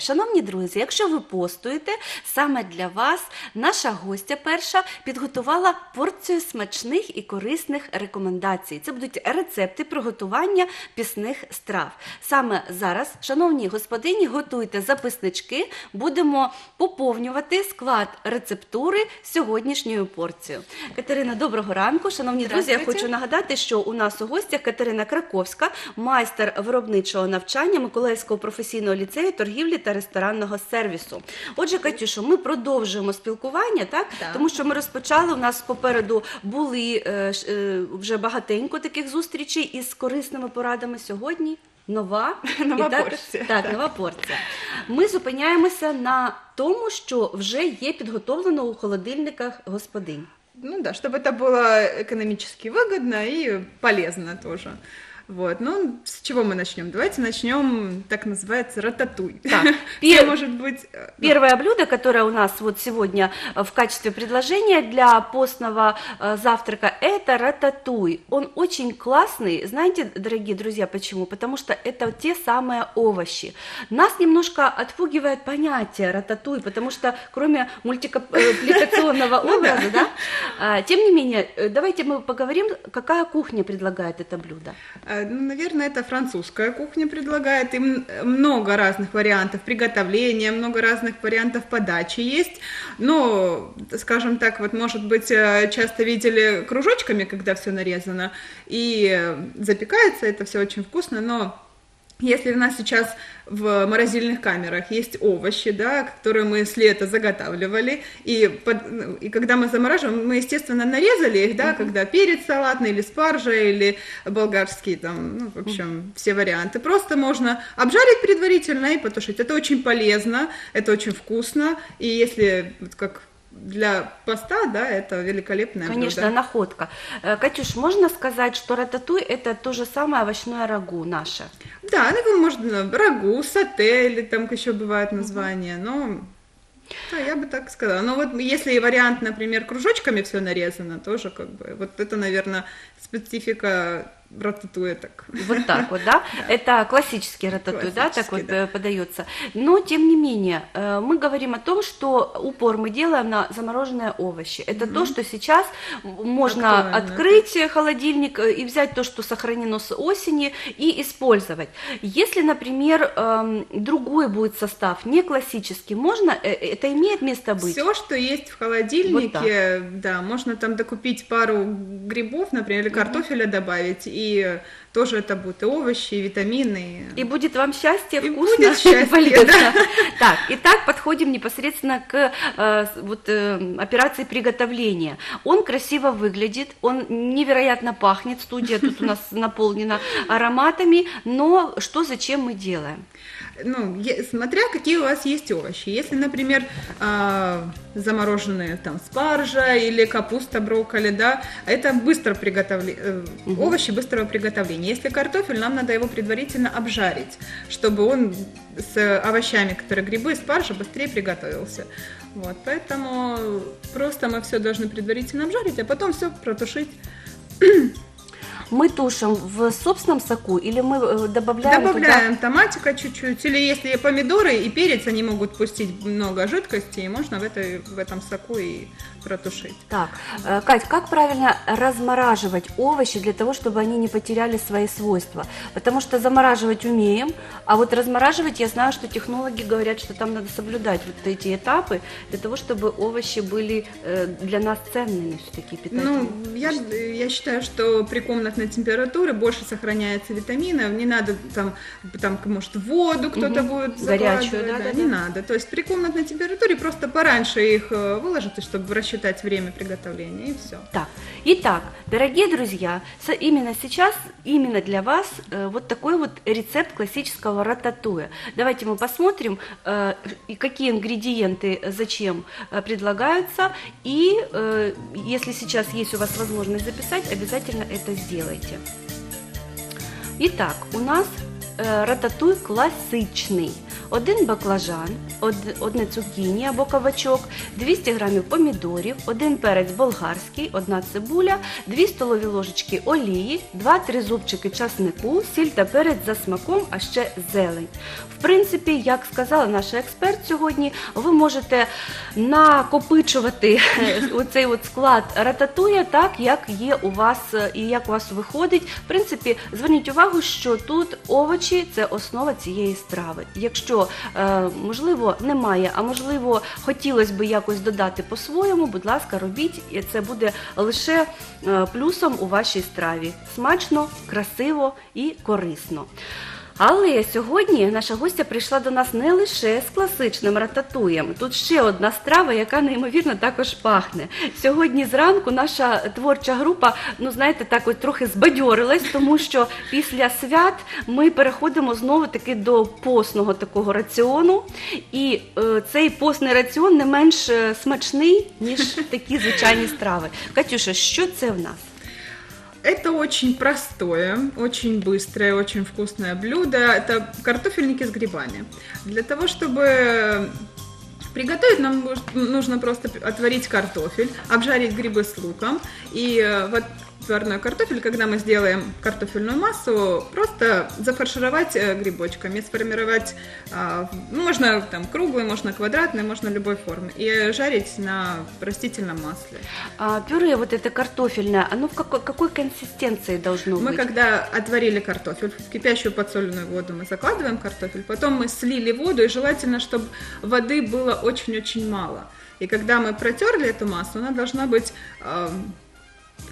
Шановні друзі, якщо ви постуєте, саме для вас наша гостя перша підготувала порцію смачних і корисних рекомендацій. Це будуть рецепти приготування пісних страв. Саме зараз, шановні господині, готуйте записнички, будемо поповнювати склад рецептури сьогоднішньою порцією. Катерина, доброго ранку. Шановні друзі, я хочу нагадати, що у нас у гостях Катерина Краковська, майстер виробничого навчання Миколаївського професійного ліцею торгівлі та ресторанного сервісу. Отже, Катюшо, ми продовжуємо спілкування, так? Так. Тому що ми розпочали. У нас попереду були е, ш- е, вже багатенько таких зустрічей із корисними порадами сьогодні. Нова, Нова І так, порція, Так, так. нова порція. Ми зупиняємося на тому, що вже є підготовлено у холодильниках господинь. Ну да, чтобы это было экономически выгодно и полезно тоже. Вот, ну, с чего мы начнем? Давайте начнем, так называется, рататуй. Так, пер- может быть, э, Первое блюдо, которое у нас вот сегодня э, в качестве предложения для постного э, завтрака, это рататуй. Он очень классный. Знаете, дорогие друзья, почему? Потому что это те самые овощи. Нас немножко отпугивает понятие рататуй, потому что кроме мультипликационного Ну образа, да, а, тем не менее, давайте мы поговорим, какая кухня предлагает это блюдо. Э, ну, наверное, это французская кухня предлагает. И м- много разных вариантов приготовления, много разных вариантов подачи есть. Но, скажем так, вот, может быть, э, часто видели кружочками, когда все нарезано, и э, запекается это все очень вкусно, но Если у нас сейчас в морозильных камерах есть овощи, да, которые мы с лета заготавливали, и, под- и когда мы замораживаем, мы, естественно, нарезали их, да, когда перец салатный, или спаржа, или болгарский, там, ну, в общем, все варианты. Просто можно обжарить предварительно и потушить. Это очень полезно, это очень вкусно, и если, вот как для поста, да, это великолепное Конечно, блюдо. находка. Э, Катюш, можно сказать, что рататуй это то же самое овощное рагу наше? Да, ну, можно рагу, сате, или там еще бывают названия, но... Да, я бы так сказала. Но вот если вариант, например, кружочками все нарезано, тоже как бы, вот это, наверное, специфика рататуя так. Вот так вот, да? Это классический рататуй, да, так вот да. э, подается. Но, тем не менее, э, мы говорим о том, что упор мы делаем на замороженные овощи. Это то, что сейчас можно Актуально, открыть холодильник э, и взять то, что сохранено с осени, и использовать. Если, например, эм, другой будет состав, не классический, можно, это имеет место быть? Все, что есть в холодильнике, да, можно там докупить пару грибов, например, или картофеля добавить, и тоже это будут и овощи, и витамины. И будет вам счастье, И вкусно, будет счастье, полезно. да. Так, итак, подходим непосредственно к э, вот, э, операции приготовления. Он красиво выглядит, он невероятно пахнет, студия тут у нас наполнена ароматами, но что, зачем мы делаем? Ну, смотря какие у вас есть овощи. Если, например, а, замороженные там спаржа или капуста, брокколи, да, это быстро приготовле... э, овощи быстрого приготовления. Если картофель, нам надо его предварительно обжарить, чтобы он с овощами, которые грибы, спаржа, быстрее приготовился. Вот, поэтому просто мы все должны предварительно обжарить, а потом все протушить. Мы тушим в собственном соку или мы э, добавляем, Добавляем томатика чуть-чуть, или если помидоры и перец, они могут пустить много жидкости, и можно в, этой, в этом соку и протушить. Так, э, Кать, как правильно размораживать овощи для того, чтобы они не потеряли свои свойства? Потому что замораживать умеем, а вот размораживать, я знаю, что технологи говорят, что там надо соблюдать вот эти этапы для того, чтобы овощи были э, для нас ценными все-таки питательными. Ну, я, я считаю, что при комнатной температуре больше сохраняется витаминов, не надо там, там может, воду кто-то Мгм. будет Горячую, закладывать, да, да, не да. надо. То есть при комнатной температуре просто пораньше их э, выложите, чтобы рассчитать время приготовления, и все. Так, итак, дорогие друзья, именно сейчас, именно для вас э, вот такой вот рецепт классического рататуя. Давайте мы посмотрим, э, какие ингредиенты э, зачем предлагаются, и если сейчас есть у вас возможность записать, обязательно это сделайте. Итак, у нас рататуй классичный. Один баклажан, одне цукіні або кабачок, 200 грамів помідорів, один перець болгарський, одна цибуля, 2 столові ложечки олії, 2-3 зубчики часнику, сіль та перець за смаком, а ще зелень. В принципі, як сказала наша експерт сьогодні, ви можете накопичувати оцей от склад рататуя так, як є у вас і як у вас виходить. В принципі, зверніть увагу, що тут овочі це основа цієї страви. Якщо е, можливо немає, а можливо хотілося б якось додати по-своєму, будь ласка, робіть, і це буде лише е, плюсом у вашій страві. Смачно, красиво і корисно. Але сьогодні наша гостя прийшла до нас не лише з класичним рататуєм. Тут ще одна страва, яка неймовірно також пахне. Сьогодні зранку наша творча група, ну знаєте, так от трохи збадьорилась, тому що після свят ми переходимо знову таки до постного такого раціону. І е, цей постний раціон не менш е, смачний, ніж такі звичайні страви. Катюша, що це в нас? Это очень простое, очень быстрое, очень вкусное блюдо. Это картофельники с грибами. Для того, чтобы приготовить, нам нужно просто отварить картофель, обжарить грибы с луком. И э, вот отварной картофель, когда мы сделаем картофельную массу, просто зафаршировать э, грибочками, сформировать, а, ну, можно там круглый, можно квадратный, можно любой формы. И жарить на растительном масле. А, пюре вот это картофельное, оно в какой, какой консистенции должно Мы быть? когда отварили картофель, в кипящую подсоленную воду мы закладываем картофель, потом мы слили воду, и желательно, чтобы воды было очень-очень мало. И когда мы протерли эту массу, она должна быть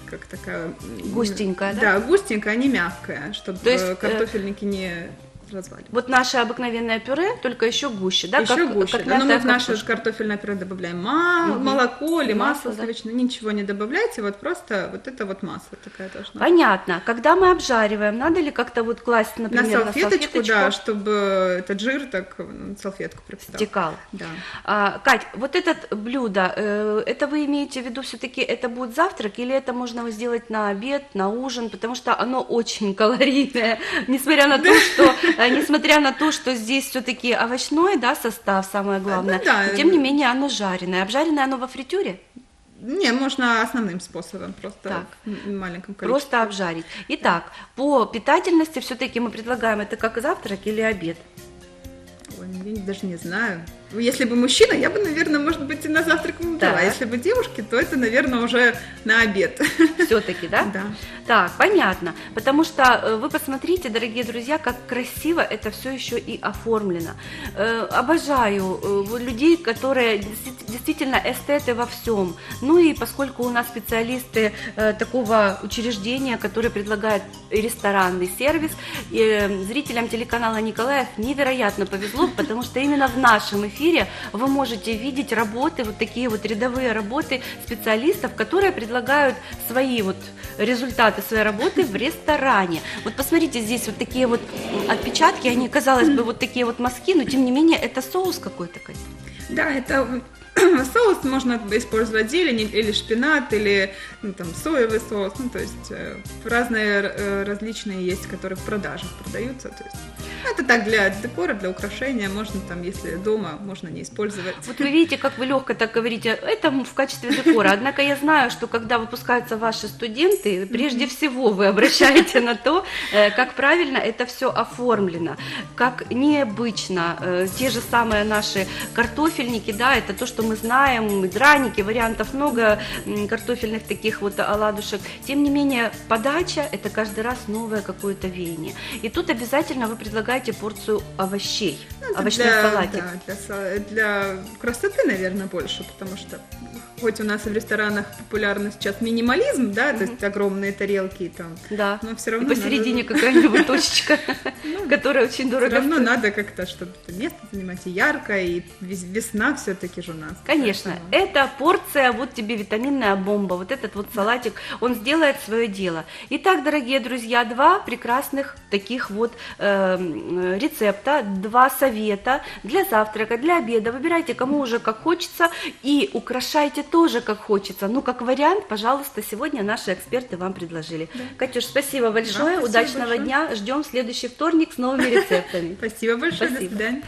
как такая... Густенькая, да? Да, густенькая, а не мягкая, чтобы То есть, э, картофельники не разваливались. Вот наше обыкновенное пюре, только еще гуще, да? Еще как, гуще. как да, но мы мятая в наше картошка. картофельное пюре добавляем ма- Мгм. молоко или Масло, масло, да. сливочное. Ничего не добавляйте, вот просто вот это вот масса такая должна. Понятно. Когда мы обжариваем, надо ли как-то вот класть, например, на салфеточку, на да, чтобы этот жир так на салфетку пропитал. стекал? Да. А, Кать, вот это блюдо, э, это вы имеете в виду все-таки, это будет завтрак или это можно сделать на обед, на ужин, потому что оно очень калорийное, несмотря на то, что, несмотря на то, что здесь все-таки овощной, да, состав самое главное, Ну да. но тем не менее оно жареное. Обжаренное оно во фритюре? Не, можно основным способом, просто Так. в маленьком количестве. Просто обжарить. Итак, по питательности все-таки мы предлагаем это как завтрак или обед? Ой, ну, я даже не знаю. Если бы мужчина, я бы, наверное, может быть, и на завтрак ему дала. Если бы девушки, то это, наверное, уже на обед. Все-таки, да? Да. Так, понятно. Потому что э, вы посмотрите, дорогие друзья, как красиво это все еще и оформлено. Э, Обожаю э, людей, которые действи- действительно эстеты во всем. Ну и поскольку у нас специалисты такого учреждения, которые предлагают ресторанный сервис, зрителям телеканала Николаев невероятно повезло, потому что именно в нашем эфире вы можете видеть работы, вот такие вот рядовые работы специалистов, которые предлагают свои вот результаты своей работы в ресторане. Вот посмотрите, здесь вот такие вот отпечатки, они, казалось бы, вот такие вот мазки, но тем не менее это соус какой-то. Кать. Да, это соус можно использовать зелень или шпинат, или ну, там соевый соус. Ну, то есть э, разные э, различные есть, которые в продаже продаются. То есть это так для декора, для украшения. Можно там, если дома, можно не использовать. Вот вы видите, как вы легко так говорите, это в качестве декора. Однако я знаю, что когда выпускаются ваши студенты, прежде всего вы обращаете на то, э, как правильно это все оформлено, как необычно. Те же самые наши картофельники, да, это то, что мы знаем, драники, вариантов много картофельных таких вот оладушек. Тем не менее, подача – это каждый раз новое какое-то веяние. И тут обязательно вы предлагаете порцию овощей, Это овощной для, салатик. да, для, для красоты, наверное, больше, потому что хоть у нас и в ресторанах популярный сейчас минимализм, да, то есть огромные тарелки и там, Да. но все И равно посередине надо, какая-нибудь точечка, которая очень дорого равно стоит. надо как-то, чтобы это место занимать и ярко, и вес- весна все-таки же у нас. Конечно, это порция, вот тебе витаминная бомба, вот этот вот салатик, он сделает свое дело. Итак, дорогие друзья, два прекрасных таких вот м, рецепта, два совета для завтрака, для обеда. Выбирайте, кому уже как хочется, и украшайте тоже как хочется. Ну, как вариант, пожалуйста, сегодня наши эксперты вам предложили. Катюш, спасибо большое, спасибо удачного большое. дня, ждем следующий вторник с новыми рецептами. Спасибо большое, до свидания.